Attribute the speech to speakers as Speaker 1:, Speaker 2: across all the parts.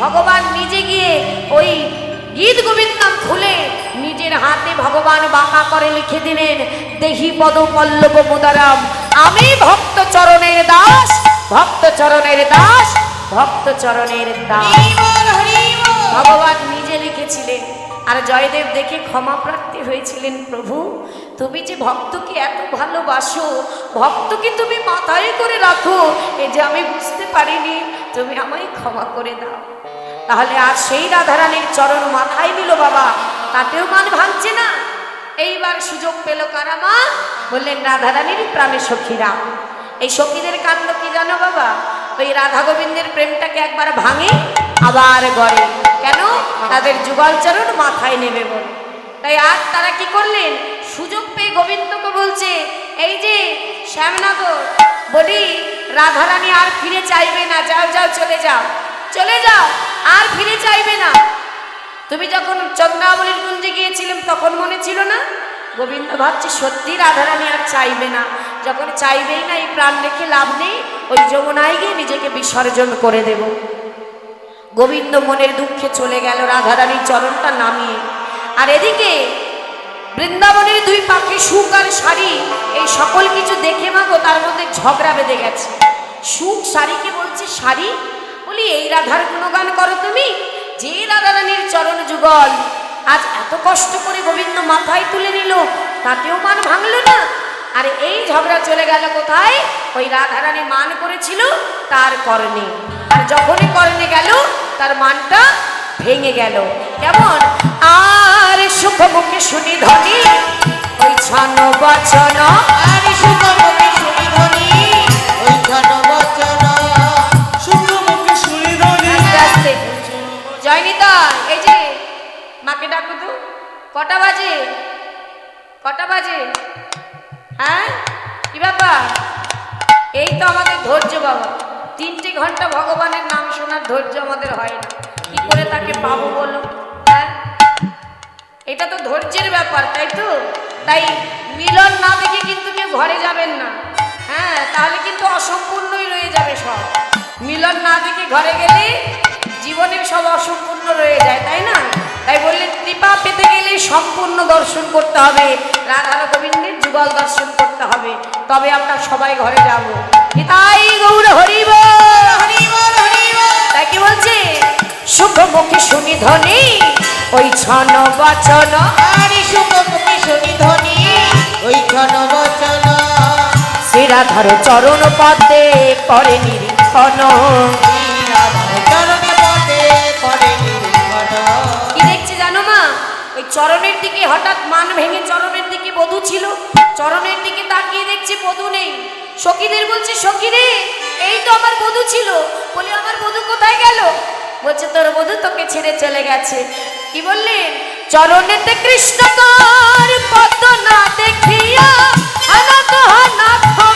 Speaker 1: ভগবান নিজে গিয়ে ওই গীত গোবিন্দম খুলে নিজের হাতে ভগবান বাঁকা করে লিখে দিলেন দেহি পদ পল্লব মুদারাম আমি ভক্ত চরণের দাস ভক্ত চরণের দাস ভক্ত চরণের দাস। ভগবান নিজে লিখেছিলেন। আর জয়দেব দেখে ক্ষমা প্রার্থী হয়েছিলেন প্রভু তুমি যে ভক্তকে এত ভালোবাসো ভক্তকে তুমি মাথায় করে রাখো এই যে আমি বুঝতে পারিনি তুমি আমায় ক্ষমা করে দাও। তাহলে আর সেই রাধারানীর চরণ মাথায় নিল বাবা। তাতেও মান ভাঙছে না। এইবার সুযোগ পেল কারা মা? বললেন রাধারানীর প্রাণে সখীরা। এই সখীদের কাণ্ড কি জানো বাবা? ওই রাধা গোবিন্দের প্রেমটাকে একবার ভাঙে, আবার গড়ে। কেন? তাদের যুগলচরণ মাথায় নেবে বলে। তাই আজ তারা কি করলেন? সুযোগ পেয়ে গোবিন্দকে বলছে, এই যে শ্যামনগর, বলি রাধারানী আর ফিরে চাইবে না। যাও যাও, চলে যাও। চলে যাও। আর ফিরে চাইবে না। তুমি যখন চন্দ্রাবলীর কুঞ্জে গিয়েছিলাম তখন মনে ছিল না? গোবিন্দ ভাবছে, সত্যি রাধারানী আর চাইবে না। যখন চাইবেই না, এই প্রাণ রেখে লাভ নেই, ওই যমুনায় গিয়ে নিজেকে বিসর্জন করে দেব। গোবিন্দ মনের দুঃখে চলে গেল রাধারানীর চরণটা নামিয়ে। আর এদিকে বৃন্দাবনের দুই পাখি সুখ আর শাড়ি, এই সকল কিছু দেখে মাগো তার মধ্যে ঝগড়া বেঁধে গেছে। সুখ শাড়িকে বলছে শাড়ি বলি, এই রাধার গুণগান করো তুমি, যে রাধারানীর চরণ যুগল। আজ এত কষ্ট করে গোবিন্দ মাথায় তুলে নিল, তাতেও মান ভাঙলো না। আর এই ঝগড়া চলে গেল কোথায়? ওই রাধারানী মান করেছিল তার কর্ণে। আর যখনই কর্ণে গেল, তার মানটা ভেঙে গেল। কেমন? আর সুখ মুখে শুনি ধনী ওই ছন বচন
Speaker 2: আর
Speaker 1: মাকে ডাকো তো। কটা বাজে? কটা বাজে? হ্যাঁ? কি ব্যাপার? এই তো আমাদের ধৈর্য বাবা। তিনটে ঘণ্টা ভগবানের নাম শোনার ধৈর্য আমাদের হয় না। কি করে তাকে পাবো বলো? হ্যাঁ? এটা তো ধৈর্যের ব্যাপার, তাই তো? তাই মিলন না দেখে কিন্তু কেউ ঘরে যাবেন না। হ্যাঁ তাহলে কিন্তু অসম্পূর্ণই রয়ে যাবে সব। মিলন না দেখে ঘরে গেলে জীবনের সব অসম্পূর্ণ রয়ে যায়, তাই না? তাই বললেন কৃপা পেতে গেলে সম্পূর্ণ দর্শন করতে হবে। রাধা গোবিন্দের যুগল দর্শন করতে হবে। তবে আমরা সবাই ঘরে যাব। তাই গৌর হরিব। তাই কি বলছে? সুখ মুখে শুনি ধ্বনি ওই ছন বচন।
Speaker 2: আর সুখমুখে শুনি ধ্বনি, ওই জনবচন।
Speaker 1: শ্রীরাধার চরণ পদে করে নিরীক্ষণ। চরণের দিকে হঠাৎ মান ভেঙে চরণের দিকে বধূ ছিল। চরণের দিকে তাকিয়ে দেখছি বধূ নেই। সখীদের বলছে সখী রে এই তো আমার বধূ ছিল। বলে, আমার বধূ কোথায় গেল? বলছে, তোর বধূ তোকে ছেড়ে চলে গেছে। কি বললেন? চরণেতে কৃষ্ণকার পদ না দেখিয়া অনাথ বলে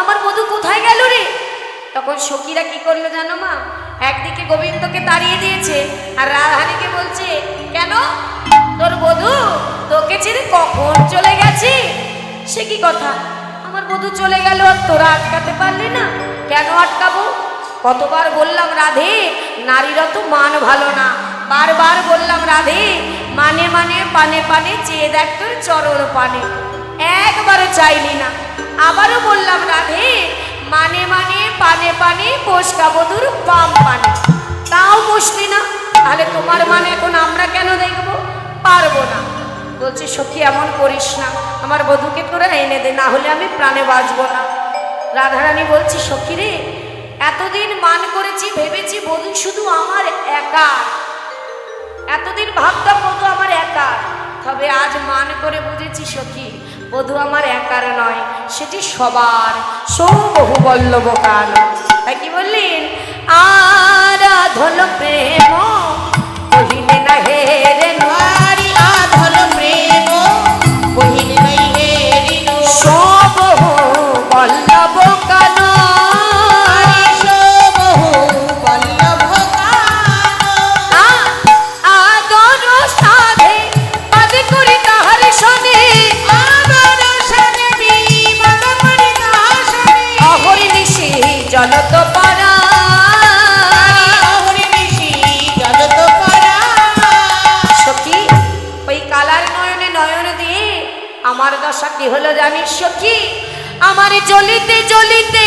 Speaker 1: আমার বধূ কোথায় গেল রে? তখন সখীরা কি করল জানো মা? একদিকে গোবিন্দকে তাড়িয়ে দিয়েছে, আর রাধারানীকে বলছে, কেন? তোর বধু তোকে ছেড়ে কখন চলে গেছে? সে কি কথা? আমার বধু চলে গেল আর তোরা আটকাতে পারলি না। কেন আটকাবো? কতবার বললাম, রাধে নারীরা তো মান ভালো না। বারবার বললাম, রাধে মানে মানে পানে পানে চেয়ে দেখ তোর চরণ পানে। একবারও চাইলি না। আবারও বললাম, রাধে মানে মানে পানে পানে, পোষকা বধুর পাম পানে। তাও বসলি না, তাহলে তোমার মানে এখন আমরা কেন দেখব? পারব না। বলছে, সখী, এমন করিস না। আমার বধুকে তোরা এনে দে, না হলে আমি প্রাণে বাঁচব না। রাধারানী বলছি, সখী রে, এতদিন মান করেছি, ভেবেছি বধু শুধু আমার একা। এতদিন ভাবতাম বধু আমার একা। তবে আজ মান করে বুঝেছি, সখী বধু আমার একার নয়, সেটি সবার সৌবহু বল্লব কাল। তাই কি বললেন? আরাধন প্রেম কহিলেন, হে জলত পারা
Speaker 2: অহরি নিশি জলত পরা।
Speaker 1: সখী ওই কালার নয়নে নয়ন দিয়ে আমার দশা কি হলো জানিস সখী আমার জ্বলিতে জ্বলিতে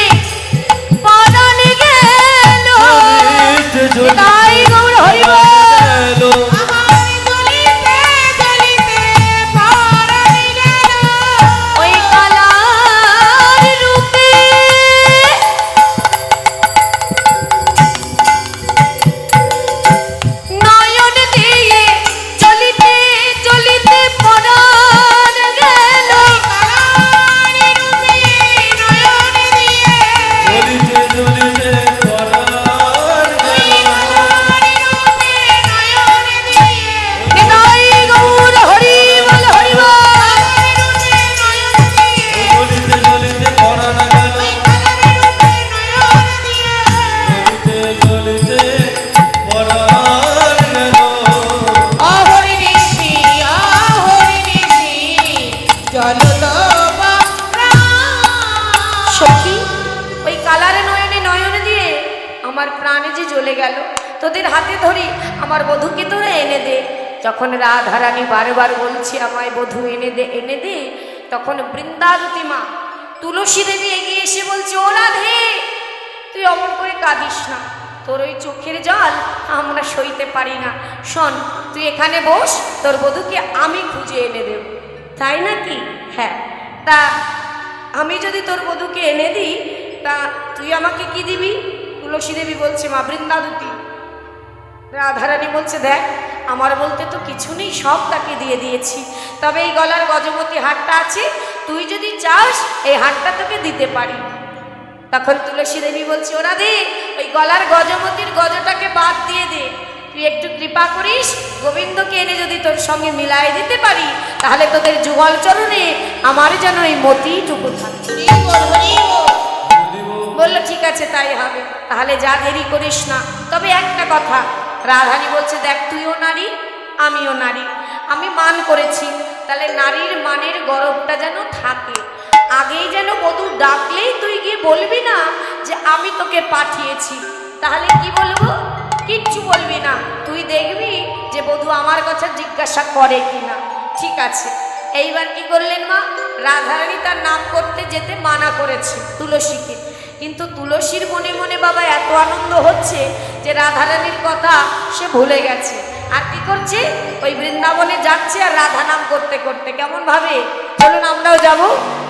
Speaker 2: জলত প্রাণ
Speaker 1: সখী, ওই কালারে নয়নে নয়ন দিয়ে আমার প্রাণে যে গেল, তোদের হাতে ধরি আমার বধূকে তোরা এনে দে। যখন রাধারানী বারবার বলছে আমায় বধূ এনে দে এনে দে, তখন বৃন্দাবতী মা তুলসী দেবী এগিয়ে এসে বলছে, ও রাধে, তুই অমন করে কাঁদিস না। তোর ওই চোখের জল আমরা সইতে পারি না। শোন, তুই এখানে বস, তোর বধূকে আমি খুঁজে এনে দেব। তাই নাকি? হ্যাঁ। তা আমি যদি তোর বধূকে এনে দিই, তা তুই আমাকে কি দিবি? তুলসী দেবী বলছে, মা বৃন্দাবতী রাধারানী বলছে, দেখ, আমার বলতে তো কিছু নেই, সব তাকে দিয়ে দিয়েছি। তবে এই গলার গজমতি হাটটা আছে, তুই যদি চাস, এই হাটটা তোকে দিতে পারি। তখন তুলসী দেবী বলছে ওরা দে ওই গলার গজমতির গজটাকে বাদ দিয়ে দে। তুই একটু কৃপা করিস। গোবিন্দকে এনে যদি তোর সঙ্গে মিলাই দিতে পারি, তাহলে তোদের যুগল চরণে আমার যেন এই মতিটুকু থাকে বলল, ঠিক আছে, তাই হবে। তাহলে যা দেরি করিস না। তবে একটা কথা রাধানী বলছে, দেখ, তুইও নারী, আমিও নারী। আমি মান করেছি, তাহলে নারীর মানের গরবটা যেন থাকে। আগেই যেন বধূ ডাকলেই তুই গিয়ে বলবি না যে, আমি তোকে পাঠিয়েছি। তাহলে কি বলব? কিচ্ছু বলবি না। তুই দেখবি যে বধূ আমার কথা জিজ্ঞাসা করে কি না ঠিক আছে। এইবার কি করলেন মা? রাধারানী তার নাম করতে যেতে মানা করেছে তুলসীকে। কিন্তু তুলসীর মনে মনে বাবা এত আনন্দ হচ্ছে যে রাধারানীর কথা সে ভুলে গেছে। আর কি করছে? ওই বৃন্দাবনে যাচ্ছে আর রাধা নাম করতে করতে। কেমন ভাবে? চলুন আমরাও যাব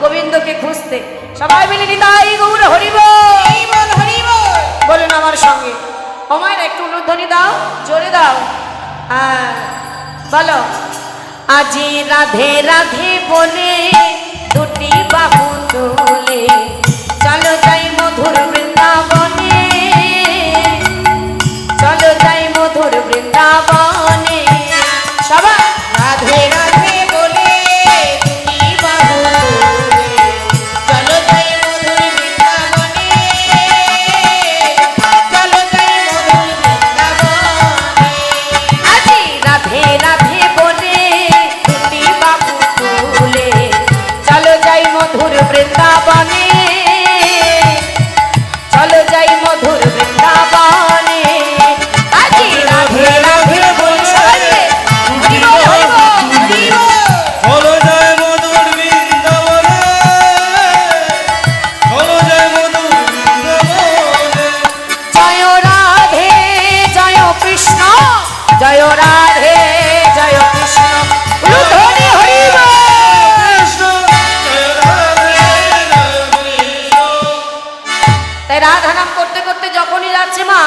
Speaker 1: গোবিন্দকে খুঁজতে। সবাই মিলে নিতাই গৌর হরিব
Speaker 2: হরি বল হরি বল
Speaker 1: বলুন আমার সঙ্গে। অমায় একটু উলুধ্বনি দাও, জোরে দাও। হ্যাঁ বলো। আজি রাধে রাধে বলে দুটি বাহু তুলে, চলো যাই মধুর বৃন্দাবনে। চলো যাই মধুর বৃন্দাবনে। সবাই।
Speaker 3: জয় রাধে জয় কৃষ্ণ।
Speaker 1: তাই রাধা নাম করতে করতে যখনই যাচ্ছে মা